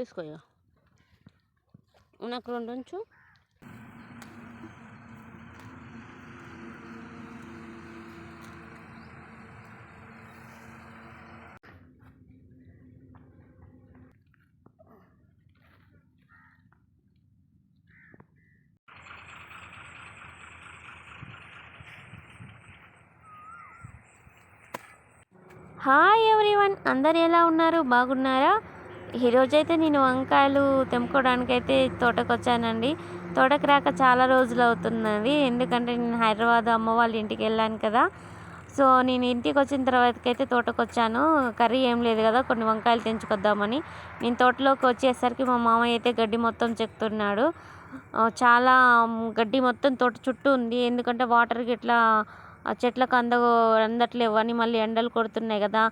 తీసుకో నాకు రెండు ఉంచు. హాయ్ ఎవ్రీవన్ అందరు ఎలా ఉన్నారు? బాగున్నారా? ఈరోజైతే నేను వంకాయలు తెంపుకోవడానికి అయితే తోటకు వచ్చానండి తోటకు రాక చాలా రోజులు అవుతున్నది ఎందుకంటే నేను హైదరాబాద్ అమ్మ వాళ్ళ ఇంటికి వెళ్ళాను కదా. సో నేను ఇంటికి వచ్చిన తర్వాతకైతే తోటకు వచ్చాను కర్రీ ఏం లేదు కదా కొన్ని వంకాయలు తెంచుకొద్దామని. నేను తోటలోకి వచ్చేసరికి మా మామయ్య అయితే గడ్డి మొత్తం చెప్తున్నాడు. చాలా గడ్డి మొత్తం తోట చుట్టూ ఉంది. ఎందుకంటే వాటర్కి ఇట్లా ఆ చెట్లకు అంద అందట్లేవు. అని మళ్ళీ ఎండలు కొడుతున్నాయి కదా.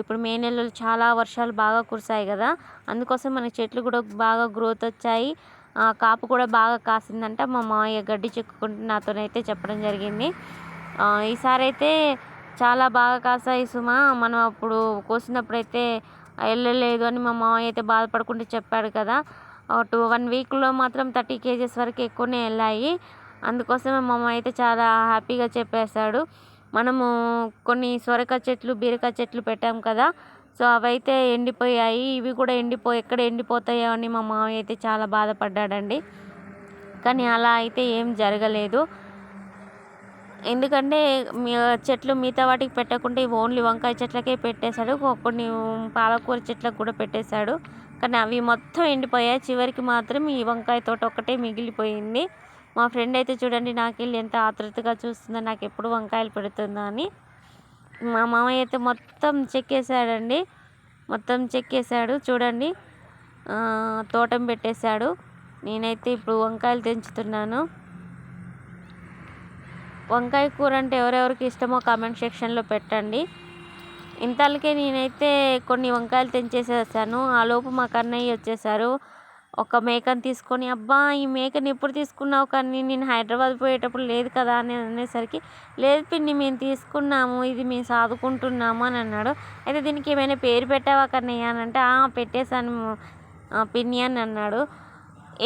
ఇప్పుడు మే నెలలో చాలా వర్షాలు బాగా కురిసాయి కదా. అందుకోసం మన చెట్లు కూడా బాగా గ్రోత్ వచ్చాయి. కాపు కూడా బాగా కాసిందంట. మా మామయ్య గడ్డి చెక్కుకుంటూ నాతోనైతే చెప్పడం జరిగింది. ఈసారి అయితే చాలా బాగా కాసాయి సుమ. మనం అప్పుడు కోసినప్పుడు అయితే వెళ్ళలేదు అని మా మామయ్య అయితే బాధపడుకుంటూ చెప్పాడు కదా. టూ వన్ వీక్లో మాత్రం థర్టీ కేజెస్ వరకు ఎక్కువనే వెళ్ళాయి. అందుకోసమే మా అయితే చాలా హ్యాపీగా చెప్పేశాడు. మనము కొన్ని సొరకాయ చెట్లు బీరకాయ చెట్లు పెట్టాం కదా. సో అవైతే ఎండిపోయాయి. ఇవి కూడా ఎండిపోయి ఎక్కడ ఎండిపోతాయో అని మా మామయ్య అయితే చాలా బాధపడ్డాడండి. కానీ అలా అయితే ఏం జరగలేదు. ఎందుకంటే చెట్లు మిగతా వాటికి పెట్టకుండా ఓన్లీ వంకాయ చెట్లకే పెట్టేశాడు. కొన్ని పాలకూర చెట్లకు కూడా పెట్టేశాడు. కానీ అవి మొత్తం ఎండిపోయాయి. చివరికి మాత్రం ఈ వంకాయ తోట ఒక్కటే మిగిలిపోయింది. మా ఫ్రెండ్ అయితే చూడండి నాకు వెళ్ళి ఎంత ఆతృతగా చూస్తుందో నాకు ఎప్పుడు వంకాయలు పెడుతుందో అని. మా మామయ్య అయితే మొత్తం చెక్కేసాడండి మొత్తం చెక్కేశాడు చూడండి తోటం పెట్టేశాడు. నేనైతే ఇప్పుడు వంకాయలు తెంచుతున్నాను. వంకాయ కూర అంటే ఎవరెవరికి ఇష్టమో కామెంట్ సెక్షన్లో పెట్టండి. ఇంతలకే నేనైతే కొన్ని వంకాయలు తెంచేసేసాను. ఆ లోపు మా కన్నయ్య వచ్చేసారు. ఒక మేకను తీసుకొని అబ్బా ఈ మేకని ఎప్పుడు తీసుకున్నావు? కానీ నేను హైదరాబాద్ పోయేటప్పుడు లేదు కదా అని అనేసరికి లేదు పిన్ని మేము తీసుకున్నాము. ఇది మేము సాదుకుంటున్నాము అని అన్నాడు. అయితే దీనికి ఏమైనా పేరు పెట్టావా కన్నయ్య? అని అంటే పెట్టేశాను పిన్ని అని అన్నాడు.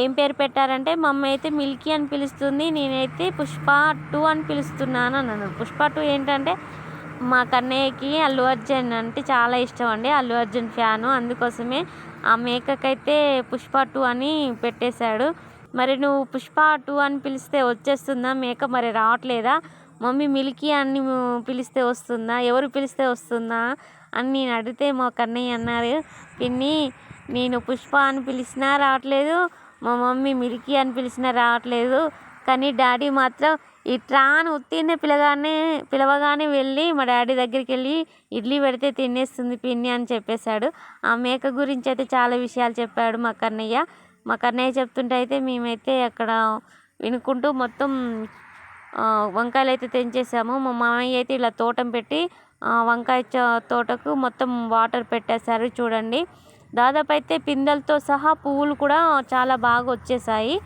ఏం పేరు పెట్టారంటే మమ్మీ అయితే మిల్కీ అని పిలుస్తుంది నేనైతే పుష్ప టూ అని పిలుస్తున్నాను అన్నాడు. పుష్ప టూ ఏంటంటే మా కన్నయ్యకి అల్లు అర్జున్ అంటే చాలా ఇష్టం అండి. అల్లు అర్జున్ ఫ్యాను. అందుకోసమే ఆ మేకకైతే పుష్ప టూ అని పెట్టేశాడు. మరి నువ్వు పుష్ప టూ అని పిలిస్తే వచ్చేస్తుందా? మేక మరి రావట్లేదా? మమ్మీ మిల్కీ అని పిలిస్తే వస్తుందా? ఎవరు పిలిస్తే వస్తుందా? అని నేను అడిగితే మా కన్నయ్య అన్నారు. పిన్ని నేను పుష్ప అని పిలిచినా రావట్లేదు. మా మమ్మీ మిల్కీ అని పిలిచినా రావట్లేదు. కానీ డాడీ మాత్రం ఇట్లా అని ఉత్తినే పిలగానే పిలవగానే వెళ్ళి మా డాడీ దగ్గరికి వెళ్ళి ఇడ్లీ పెడితే తినేస్తుంది పిన్ని అని చెప్పేశాడు. ఆ మేక గురించి అయితే చాలా విషయాలు చెప్పాడు మా కన్నయ్య. మా కన్నయ్య చెప్తుంటే అయితే మేమైతే అక్కడ వినుకుంటూ మొత్తం వంకాయలు అయితే తెంచేసాము. మా మామయ్య అయితే ఇలా తోటం పెట్టి వంకాయ తోటకు మొత్తం వాటర్ పెట్టేశారు చూడండి. దాదాపు అయితే పిందెలతో సహా పువ్వులు కూడా చాలా బాగా వచ్చేసాయి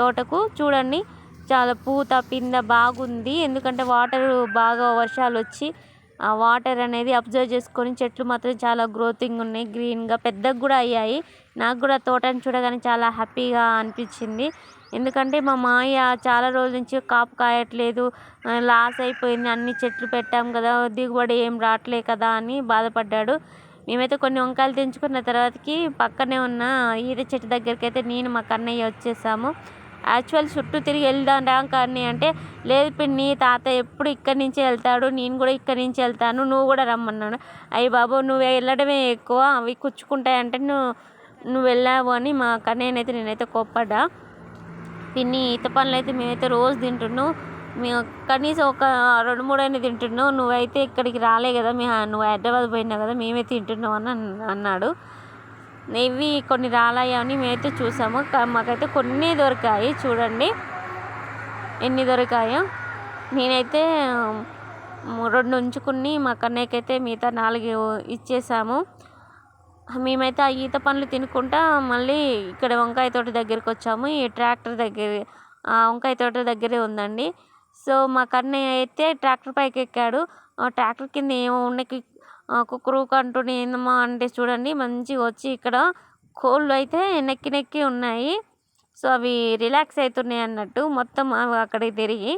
తోటకు చూడండి. చాలా పూత పింద బాగుంది. ఎందుకంటే వాటర్ బాగా వర్షాలు వచ్చి ఆ వాటర్ అనేది అబ్జర్వ్ చేసుకొని చెట్లు మాత్రం చాలా గ్రోతింగ్ ఉన్నాయి. గ్రీన్గా పెద్దగా కూడా అయ్యాయి. నాకు కూడా తోటని చూడగానే చాలా హ్యాపీగా అనిపించింది. ఎందుకంటే మా మాయ చాలా రోజుల నుంచి కాపు కాయట్లేదు. లాస్ అయిపోయింది. అన్ని చెట్లు పెట్టాం కదా దిగుబడి ఏం రావట్లే కదా అని బాధపడ్డాడు. మేమైతే కొన్ని వంకాయలు తెంచుకున్న తర్వాతకి పక్కనే ఉన్న ఈత చెట్టు దగ్గరికి అయితే నేను మా కన్నయ్య వచ్చేసాము. యాక్చువల్ చుట్టూ తిరిగి వెళ్దాం కానీ అంటే లేదు పిన్ని తాత ఎప్పుడు ఇక్కడి నుంచే వెళ్తాడు? నేను కూడా ఇక్కడి నుంచి వెళ్తాను. నువ్వు కూడా రమ్మన్నాను. అయ్యి బాబు నువ్వు వెళ్ళడమే ఎక్కువ. అవి కుచ్చుకుంటాయంటే నువ్వు నువ్వు వెళ్ళావు అని మా కన్నయ్యనైతే నేనైతే కోప్పడ్డా. పిన్ని ఈత పనులు అయితే మేమైతే రోజు తింటున్నావు మేము కనీసం ఒక రెండు మూడు అయినా తింటున్నావు నువ్వైతే ఇక్కడికి రాలే కదా మీ నువ్వు హైదరాబాద్ పోయినావు కదా మేమే తింటున్నావు అని అన్నాడు. ఇవి కొన్ని రాలాయని మేమైతే చూసాము. మాకైతే కొన్ని దొరికాయి. చూడండి. ఎన్ని దొరికాయో. నేనైతే రెండు ఉంచుకుని మా కన్నయ్యకైతే మిగతా నాలుగు ఇచ్చేసాము. మేమైతే ఆ ఈత పండ్లు తినుకుంటా మళ్ళీ ఇక్కడ వంకాయ తోట దగ్గరికి వచ్చాము. ఈ ట్రాక్టర్ దగ్గర ఆ వంకాయ తోట దగ్గరే ఉందండి. సో మా కన్నయ్య అయితే ట్రాక్టర్ పైకి ఎక్కాడు ట్రాక్టర్ కింద ఏమో ఉండకి కుక్కరు కంటూనే ఏందమ్మా అంటే చూడండి మంచిగా వచ్చి ఇక్కడ కోళ్ళు అయితే నెక్కి నెక్కి ఉన్నాయి. సో అవి రిలాక్స్ అవుతున్నాయి అన్నట్టు మొత్తం అవి అక్కడికి తిరిగి.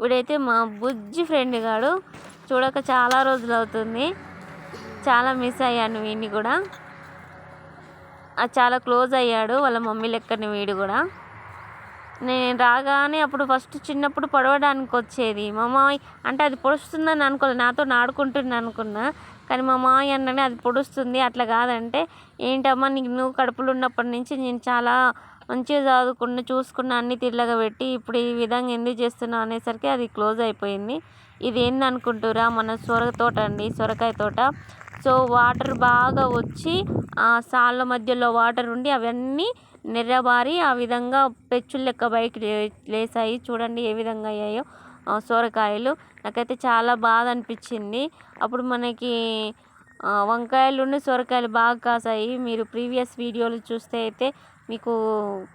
వీడైతే మా బుజ్జి ఫ్రెండ్ గాడు చూడక చాలా రోజులు అవుతుంది. చాలా మిస్ అయ్యాను వీడిని కూడా. చాలా క్లోజ్ అయ్యాడు వాళ్ళ మమ్మీ లెక్కని వీడు కూడా. నేను రాగానే అప్పుడు ఫస్ట్ చిన్నప్పుడు పడవడానికి వచ్చేది. మా మామయ్య అంటే అది పొడుస్తుందని అనుకోలేదు నాతో ఆడుకుంటుంది అనుకున్నా. కానీ మా మామయ్య అన్ననే అది పొడుస్తుంది అట్లా కాదంటే ఏంటమ్మా నీకు నువ్వు కడుపులో ఉన్నప్పటి నుంచి నేను చాలా మంచిగా చదువుకున్న చూసుకున్న అన్ని తిల్లగా పెట్టి ఇప్పుడు ఈ విధంగా ఎందుకు చేస్తున్నావు అనేసరికి అది క్లోజ్ అయిపోయింది. ఇది ఏంది అనుకుంటురా మన సొర తోట అండి సొరకాయ తోట. సో వాటర్ బాగా వచ్చి ఆ సాళ్ళ మధ్యలో వాటర్ ఉండి అవన్నీ నిర్రబారి ఆ విధంగా పెచ్చులు లెక్క బయకి లేసాయి చూడండి ఏ విధంగా అయ్యాయో. సొరకాయలు. నాకైతే చాలా బాధ అనిపించింది. అప్పుడు మనకి వంకాయలుండి సొరకాయలు బాగా కాసాయి. మీరు ప్రీవియస్ వీడియోలు చూస్తే అయితే మీకు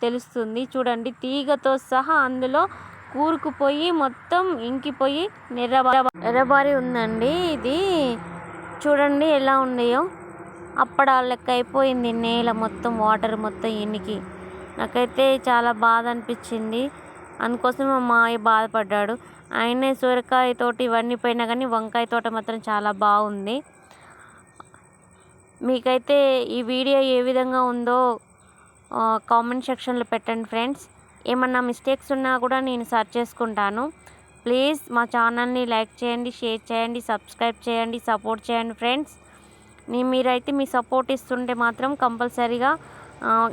తెలుస్తుంది. చూడండి తీగతో సహా అందులో కూరుకుపోయి మొత్తం ఇంకిపోయి నెర్రబా ఎర్రబారి ఉందండి ఇది. చూడండి ఎలా ఉన్నాయో. అప్పడాల లెక్క అయిపోయింది. నేల మొత్తం వాటర్ మొత్తం ఇనికి. నాకైతే చాలా బాధ అనిపించింది. అందుకోసం మా మాయ బాధపడ్డాడు. ఆయనే సొరకాయ తోట ఇవన్నీ పోయినా కానీ వంకాయ తోట మాత్రం చాలా బాగుంది. మీకైతే ఈ వీడియో ఏ విధంగా ఉందో కామెంట్ సెక్షన్లో పెట్టండి ఫ్రెండ్స్ ఏమన్నా మిస్టేక్స్ ఉన్నా కూడా నేను సర్చ్ చేసుకుంటాను. ప్లీజ్ మా ఛానల్ని లైక్ చేయండి షేర్ చేయండి సబ్స్క్రైబ్ చేయండి సపోర్ట్ చేయండి ఫ్రెండ్స్ మీరైతే మీ సపోర్ట్ ఇస్తుంటే మాత్రం కంపల్సరీగా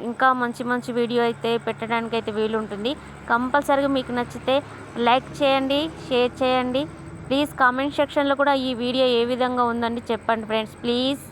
ఇంకా మంచి మంచి వీడియో అయితే పెట్టడానికి అయితే వీలు ఉంటుంది కంపల్సరీగా మీకు నచ్చితే లైక్ చేయండి షేర్ చేయండి. ప్లీజ్ కామెంట్ సెక్షన్లో కూడా ఈ వీడియో ఏ విధంగా ఉందండి చెప్పండి ఫ్రెండ్స్. ప్లీజ్.